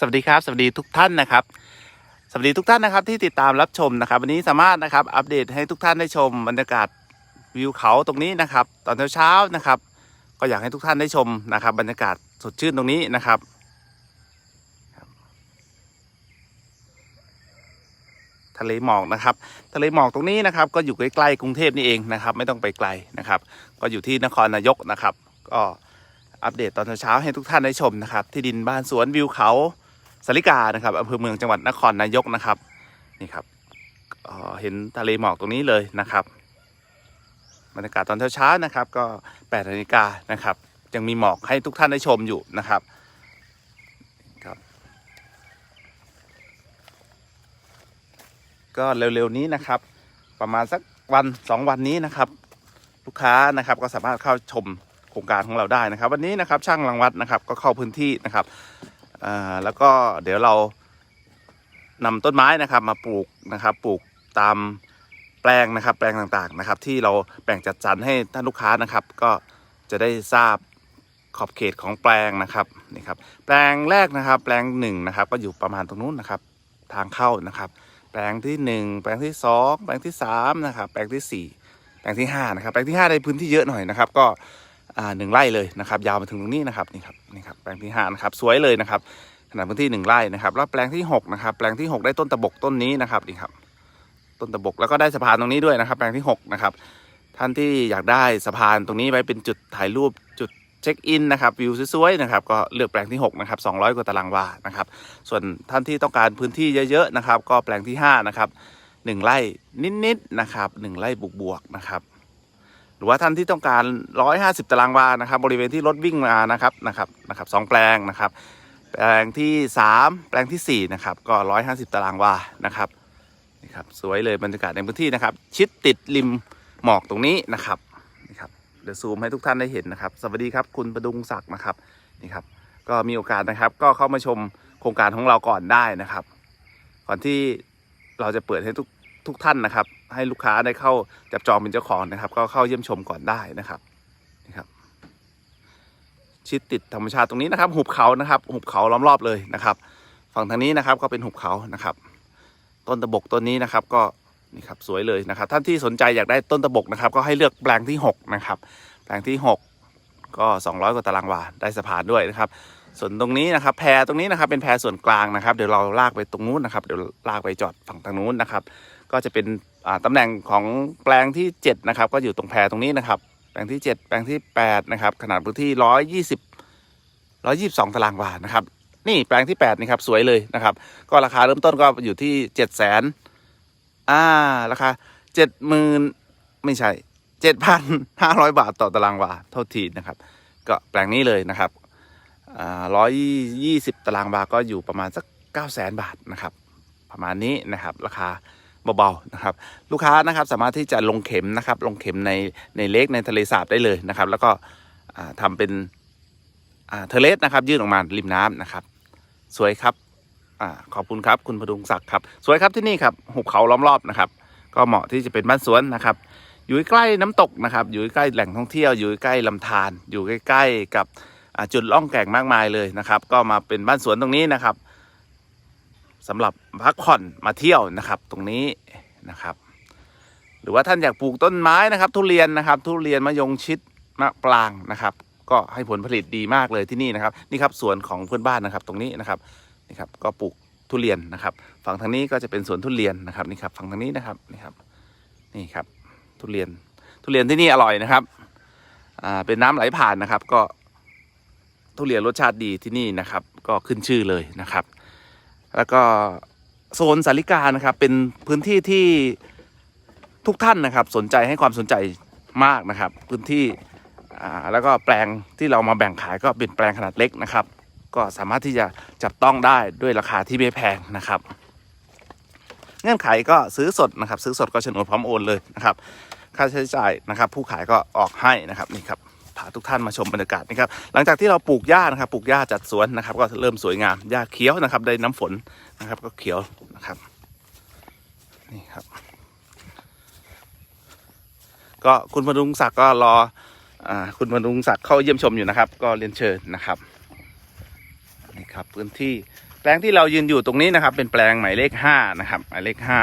สวัสดีครับ สวัสดีทุกท่านนะครับ สวัสดีทุกท่านนะครับ ที่ติดตามรับชมนะครับ วันนี้สามารถนะครับอัปเดตให้ทุกท่านได้ชมบรรยากาศวิวเขาตรงนี้นะครับ ตอนเช้าๆนะครับ ก็อยากให้ทุกท่านได้ชมนะครับ บรรยากาศสดชื่นตรงนี้นะครับทะเลหมอกนะครับ ทะเลหมอกตรงนี้นะครับ ก็อยู่ใกล้ๆกรุงเทพนี่เองนะครับ ไม่ต้องไปไกลนะครับ ก็อยู่ที่นครนายกนะครับ ก็อัปเดตตอนเช้าให้ทุกท่านได้ชมนะครับ ที่ดินบ้านสวนวิวเขา สาริกานะครับอำเภอเมืองจังหวัดนครนายกนะครับนี่ครับเเห็นทะเลหมอกตรงนี้เลยนะครับบรรยากาศตอนเช้าๆนะครับ ก็8นาฬิกานะครับ ยังมีหมอกให้ทุกท่านได้ชมอยู่นะครับครับ ก็เร็วๆนี้นะครับ ประมาณสักวันสองวันนี้นะครับ ลูกค้านะครับก็สามารถเข้าชมโครงการของเราได้นะครับ วันนี้นะครับช่างรังวัดนะครับ ก็เข้าพื้นที่นะครับ แล้วก็เดี๋ยวเรานำต้นไม้นะครับมาปลูกนะครับ ปลูกตามแปลงนะครับ แปลงต่างๆนะครับ ที่เราแบ่งจัดสรรให้ท่านลูกค้านะครับ ก็จะได้ทราบขอบเขตของแปลงนะครับนี่ครับ แปลงแรกนะครับ แปลงหนึ่งนะครับ ก็อยู่ประมาณตรงนู้นนะครับ ทางเข้านะครับ แปลงที่หนึ่งแปลงที่สองแปลงที่สามนะครับ แปลงที่สี่แปลงที่ห้านะครับ แปลงที่ห้าในพื้นที่เยอะหน่อยนะครับ ก็ หนึ่งไร่เลยนะครับยาวมาถึงตรงนี้นะครับนี่ครับนี่ครับแปลงที่ห้านะครับสวยเลยนะครับขนาดพื้นที่หนึ่งไร่นะครับแล้วแปลงที่หกนะครับแปลงที่หกได้ต้นตะบกต้นนี้นะครับนี่ครับต้นตะบกแล้วก็ได้สะพานตรงนี้ด้วยนะครับ แปลงที่หกนะครับท่านที่อยากได้สะพานตรงนี้ไว้เป็นจุดถ่ายรูปจุดเช็คอินนะครับวิวสวยๆนะครับก็เลือกแปลงที่หกนะครับ200 กว่าตารางวานะครับส่วนท่านที่ต้องการพื้นที่เยอะๆนะครับ ก็แปลงที่ห้านะครับหนึ่งไร่นิดๆนะครับหนึ่งไร่บวกๆนะครับ หรือว่าท่านที่ต้องการ 150 ตารางวานะครับ บริเวณที่รถวิ่งมานะครับนะครับนะครับสองแปลงนะครับ แปลงที่ 3 แปลงทีสี่ 4 นะครับ ก็ 150 ตารางวานะครับนี่ครับสวยเลยบรรยากาศในพื้นที่นะครับ ชิดติดริมหมอกตรงนี้นะครับนี่ครับเดี๋ยวซูมให้ทุกท่านได้เห็นนะครับ สวัสดีครับคุณประดุงศักดิ์นะครับนี่ครับ ก็มีโอกาสนะครับ ก็เข้ามาชมโครงการของเราก่อนได้นะครับ ก่อนที่เราจะเปิดให้ทุกทุกท่านนะครับ ให้ลูกค้าได้เข้าจับจองเป็นเจ้าของนะครับ ก็เข้าเยี่ยมชมก่อนได้นะครับนี่ครับ ชิดติดธรรมชาติตรงนี้นะครับ หุบเขานะครับ หุบเขาล้อมรอบเลยนะครับ ฝั่งทางนี้นะครับก็เป็นหุบเขานะครับ ต้นตะบกต้นนี้นะครับ ก็นี่ครับสวยเลยนะครับ ท่านที่สนใจอยากได้ต้นตะบกนะครับ ก็ให้เลือกแปลงที่หกนะครับ แปลงที่หกก็ 200 กว่าตารางวาได้สะพานด้วยนะครับ ส่วนตรงนี้นะครับ แพรตรงนี้นะครับเป็นแพรส่วนกลางนะครับ เดี๋ยวเราลากไปตรงนู้นนะครับ เดี๋ยวลากไปจอดฝั่งทางนู้นนะครับ ก็จะเป็นตำแหน่งของแปลงที่ 7 นะครับ ก็อยู่ตรงแพรตรงนี้นะครับ แปลงที่ 7 แปลงที่ 8 นะครับ ขนาดพื้นที่ 120 122 ตารางวานะครับ นี่แปลงที่ 8 นี่ครับ สวยเลยนะครับ ก็ราคาเริ่มต้นก็อยู่ที่ 7 0 0 0 0 0อ่า ราคา 70,000 ไม่ใช่ 7,500 บาทต่อตารางวาเท่าทีนะครับ ก็แปลงนี้เลยนะครับอ่า120ตารางวาก็อยู่ประมาณสัก900,000บาทนะครับ ประมาณนี้นะครับ ราคา เบาๆนะครับลูกค้านะครับสามารถที่จะลงเข็มนะครับลงเข็มในในเล็กในทะเลสาบได้เลยนะครับ แล้วก็อ่าทำเป็นเทเลสนะครับ ยื่นออกมาริมน้ำนะครับ สวยครับอขอบคุณครับคุณพดุงศักดิ์ครับ สวยครับที่นี่ครับหุบเขาล้อมรอบนะครับ ก็เหมาะที่จะเป็นบ้านสวนนะครับ อยู่ใกล้น้ำตกนะครับ อยู่ใกล้แหล่งท่องเที่ยว อยู่ใกล้ลำธารอยู่ใกล้ๆกับจุดล่องแก่งมากมายเลยนะครับ ก็มาเป็นบ้านสวนตรงนี้นะครับ สำหรับพักผ่อนมาเที่ยวนะครับ ตรงนี้นะครับ หรือว่าท่านอยากปลูกต้นไม้นะครับ ทุเรียนนะครับ ทุเรียนมะยงชิดมะปรางนะครับ ก็ให้ผลผลิตดีมากเลยที่นี่นะครับ นี่ครับสวนของเพื่อนบ้านนะครับ ตรงนี้นะครับนี่ครับก็ปลูกทุเรียนนะครับ ฝั่งทางนี้ก็จะเป็นสวนทุเรียนนะครับนี่ครับฝั่งทางนี้นะครับนี่ครับนี่ครับ ทุเรียนทุเรียนที่นี่อร่อยนะครับอ่าเป็นน้ำไหลผ่านนะครับ ก็ทุเรียนรสชาติดีที่นี่นะครับ ก็ขึ้นชื่อเลยนะครับ แล้วก็โซนสาริกานะครับ เป็นพื้นที่ที่ทุกท่านนะครับ สนใจให้ความสนใจมากนะครับ พื้นที่แล้วก็แปลงที่เรามาแบ่งขายก็เป็นแปลงขนาดเล็กนะครับ ก็สามารถที่จะจับต้องได้ด้วยราคาที่ไม่แพงนะครับ เงื่อนไขก็ซื้อสดนะครับ ซื้อสดก็โฉนดพร้อมโอนเลยนะครับ ค่าใช้จ่ายนะครับ ผู้ขายก็ออกให้นะครับนี่ครับ พาทุกท่านมาชมบรรยากาศนี่ครับหลังจากที่เราปลูกหญ้านะครับปลูกหญ้าจัดสวนนะครับ ก็เริ่มสวยงามหญ้าเขียวนะครับ ได้น้ำฝนนะครับ ก็เขียวนะครับนี่ครับ ก็คุณพดุงศักดิ์ก็รออคุณพดุงศักดิ์เข้าเยี่ยมชมอยู่นะครับ ก็เรียนเชิญนะครับนี่ครับพื้นที่แปลงที่เรายืนอยู่ตรงนี้นะครับ เป็นแปลงหมายเลขห้านะครับ หมายเลขห้า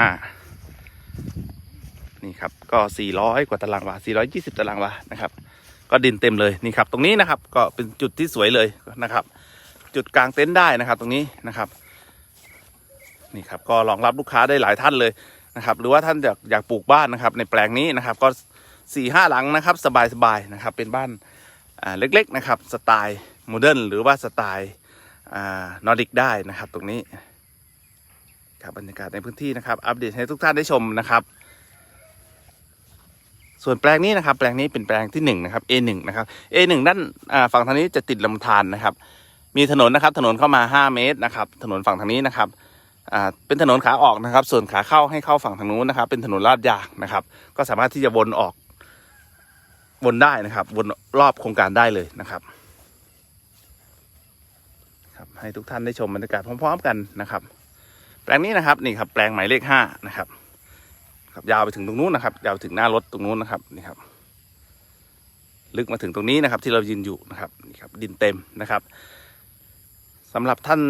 นี่ครับก็สี่ร้อยกว่าตารางวาสี่ร้อยยี่สิบตารางวา นะครับ ก็ดินเต็มเลยนี่ครับ ตรงนี้นะครับก็เป็นจุดที่สวยเลยนะครับ จุดกลางเต็นท์ได้นะครับ ตรงนี้นะครับ นี่ครับก็รองรับลูกค้าได้หลายท่านเลยนะครับ หรือว่าท่านอยากอยากปลูกบ้านนะครับ ในแปลงนี้นะครับ ก็สี่ห้าหลังนะครับสบายๆนะครับ เป็นบ้านเล็กๆนะครับสไตล์โมเดิร์นหรือว่าสไตล์นอร์ดิกได้นะครับ ตรงนี้ครับบรรยากาศในพื้นที่นะครับ อัปเดตให้ทุกท่านได้ชมนะครับ ส่วนแปลงนี้นะครับแปลงนี้เป็นแปลงที่หนึ่งนะครับ A1 นะครับ A1 ด้านฝั่งทางนี้จะติดลำธารนะครับ มีถนนนะครับถนนเข้ามา 5 เมตรนะครับ ถนนฝั่งทางนี้นะครับเป็นถนนขาออกนะครับ ส่วนขาเข้าให้เข้าฝั่งทางนู้นนะครับ เป็นถนนลาดยางนะครับ ก็สามารถที่จะวนออกวนได้นะครับวนรอบโครงการได้เลยนะครับครับให้ทุกท่านได้ชมบรรยากาศพร้อม ๆ กันนะครับ แปลงนี้นะครับนี่ครับแปลงหมายเลขห้านะครับ ครับยาวไปถึงตรงนู้นนะครับ ยาวถึงหน้ารถตรงนู้นนะครับนี่ครับ ลึกมาถึงตรงนี้นะครับ ที่เรายืนอยู่นะครับนี่ครับ ดินเต็มนะครับสำหรับท่าน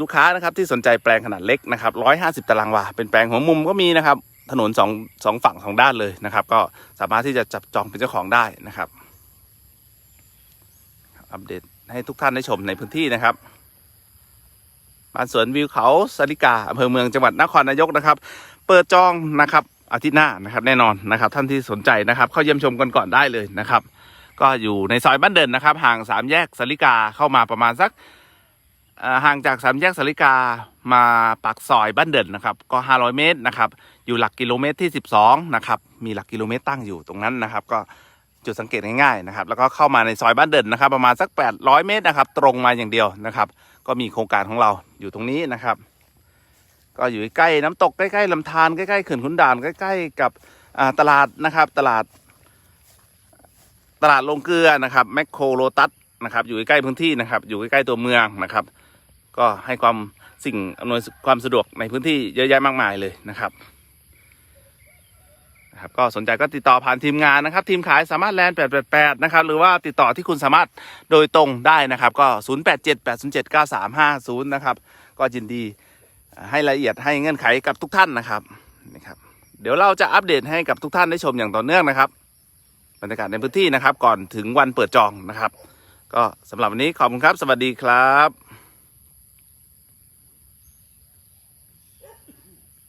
ลูกค้านะครับ ที่สนใจแปลงขนาดเล็กนะครับร้อยห้าสิบตารางวาเป็นแปลงหัวมุมก็มีนะครับ ถนนสองสองฝั่งสองด้านเลยนะครับ ก็สามารถที่จะจับจองเป็นเจ้าของได้นะครับอัปเดตให้ทุกท่านได้ชมในพื้นที่นะครับบ้านสวนวิวเขาสาริกาอำเภอเมืองจังหวัดนครนายกนะครับ เปิดจองนะครับอาทิตย์หน้านะครับแน่นอนนะครับ ท่านที่สนใจนะครับ เข้าเยี่ยมชมกันก่อนได้เลยนะครับ ก็อยู่ในซอยบ้านเดินนะครับ ห่างสามแยกสาริกาเข้ามาประมาณสักเอ่อห่างจากสามแยกสาริกามาปากซอยบ้านเดินนะครับ ก็ 500 เมตรนะครับ อยู่หลักกิโลเมตรที่ 12 นะครับ มีหลักกิโลเมตรตั้งอยู่ตรงนั้นนะครับ ก็จุดสังเกตง่ายๆนะครับ แล้วก็เข้ามาในซอยบ้านเดินนะครับ ประมาณสัก 800 เมตรนะครับ ตรงมาอย่างเดียวนะครับ ก็มีโครงการของเราอยู่ตรงนี้นะครับ ก็อยู่ใกล้น้ำตกใกล้ๆลำธารใกล้ๆเขื่อนขุนด่านใกล้ ๆ กับตลาดนะครับ ตลาด ตลาดลงเกลือนะครับแมคโครโลตัสนะครับ อยู่ใกล้พื้นที่นะครับ อยู่ใกล้ๆตัวเมืองนะครับ ก็ให้ความสิ่งอำนวยความสะดวกในพื้นที่เยอะแยะมากมายเลยนะครับนะครับก็สนใจก็ติดต่อผ่านทีมงานนะครับ ทีมขายสามารถแลนด์888 นะครับ หรือว่าติดต่อที่คุณสามารถโดยตรงได้นะครับ ก็ 0878079350 นะครับ ก็ยินดี ให้รายละเอียดให้เงื่อนไขกับทุกท่านนะครับนี่ครับ เดี๋ยวเราจะอัปเดตให้กับทุกท่านได้ชมอย่างต่อเนื่องนะครับบรรยากาศในพื้นที่นะครับ ก่อนถึงวันเปิดจองนะครับ ก็สำหรับวันนี้ขอบคุณครับ สวัสดีครับ